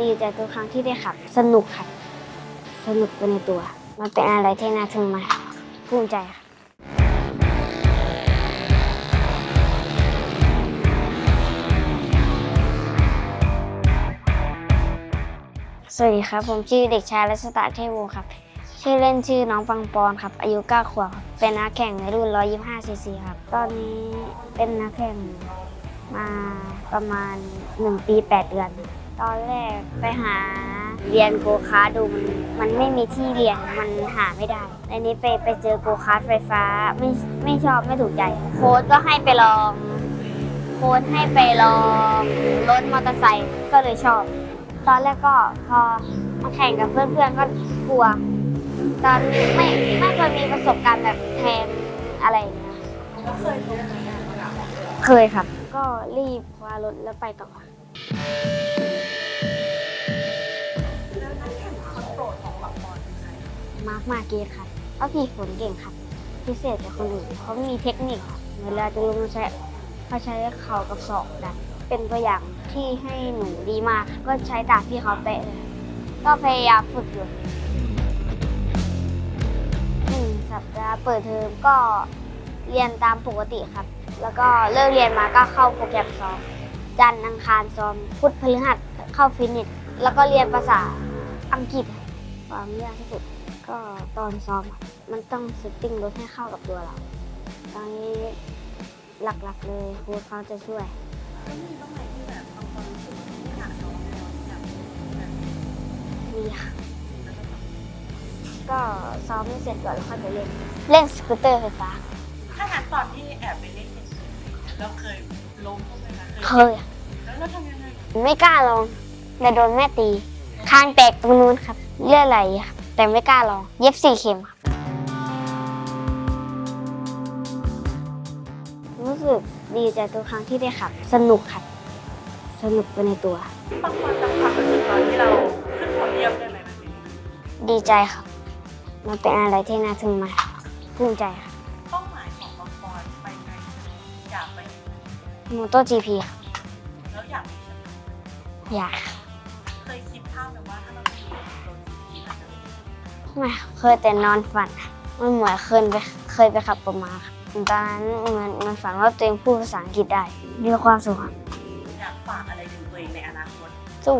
ดีใจทุกครั้งที่ได้ขับ สนุกครับสนุกไปในตัว มันเป็นอะไรที่น่าทึ่งมากภูมิใจค่ะสวัสดีครับ ผมชื่อเด็กชายรัชตะเทพวงศ์ครับ ชื่อเล่นชื่อน้องปังปอนครับ อายุ9ขวบครับเป็นนักแข่งในรุ่น 125ซีซีครับ ตอนนี้เป็นนักแข่งมาประมาณ 1 ปี 8 เดือน ตอนแรกไปหาเรียนโกคาร์ทดูมันมันไม่มีที่เรียนมันหาไม่ได้ในนี้ไปไปเจอโกคาร์ทไฟฟ้าไม่ไม่ชอบไม่ถูกใจ โค้ชก็ให้ไปลอง โค้ชให้ไปลองรถมอเตอร์ไซค์ก็เลยชอบ ตอนแรกก็พอมาแข่งกับเพื่อนๆก็กลัว ตอนไม่ไม่เคยมีประสบการณ์แบบแทนอะไรอย่างเงี้ยเคยครับ ก็รีบคว้ารถแล้วไปต่อ มาร์คมาเกตครับก็พี่ฝนเก่งครับ พิเศษกว่าคนอื่นเขามีเทคนิคครับเวลาจะลงใช้เขาใช้เข่ากับศอกดันเป็นตัวอย่างที่ให้หนูดีมาก ก็ใช้ตามที่เขาเป๊ะเลยก็พยายามฝึกอยู่หนึ่งสัปดาห์เปิดเทอมก็เรียนตามปกติครับ แล้วก็เลิกเรียนมาก็เข้าโปรแกรมซ้อม จันทร์อังคารซ้อม พุธพฤหัสเข้าฟิตเนสแล้วก็เรียนภาษาอังกฤษความยากที่สุด ก็ตอนซ้อมอะมันต้องเซตติ้งรถให้เข้ากับตัวเรา ตอนนี้หลักๆเลยโค้ชเขาจะช่วย แล้วมีบ้างไหมที่แบบปังปอนรู้สึกว่าไม่อยากซ้อมแล้วอยากแบบมีค่ะก็ซ้อมไม่เสร็จก่อนแล้วค่อยไปเล่น เล่นสกูตเตอร์ไฟฟ้า ถ้างั้นตอนที่แอบไปเล่นเกมเราเคยล้มบ้างไหมคะเคยอะแล้วเราทำยังไง ไม่กล้าลองแต่โดนแม่ตี ข้างแตกตรงนู้นครับ เลือดไหลครับ แต่ไม่กล้าลอง เย็บสี่เข็มครับ รู้สึกดีใจทุกครั้งที่ได้ขับ สนุกครับ สนุกไปในตัว ปังปอนจำความรู้สึกตอนที่เราขึ้นโพเดียมได้ไหมมันเป็นยังไงดีใจครับ มันเป็นอะไรที่น่าทึ่งมากภูมิใจครับเป้าหมายของปังปอนไปไกลอยากไปยังไงมอเตอร์จีพีครับแล้วอยากมีแชมป์อยากครับ เคยคิดภาพไหมว่าถ้าเราไปอยู่โดนทีอาจจะ ไม่เคยแต่นอนฝันมันเหมือนเคยไปเคยไปขับประมาครับตอนนั้นเหมือนมันฝันว่าตัวเองพูดภาษาอังกฤษได้มีความสุขครับอยากฝากอะไรถึงตัวเองในอนาคตสู้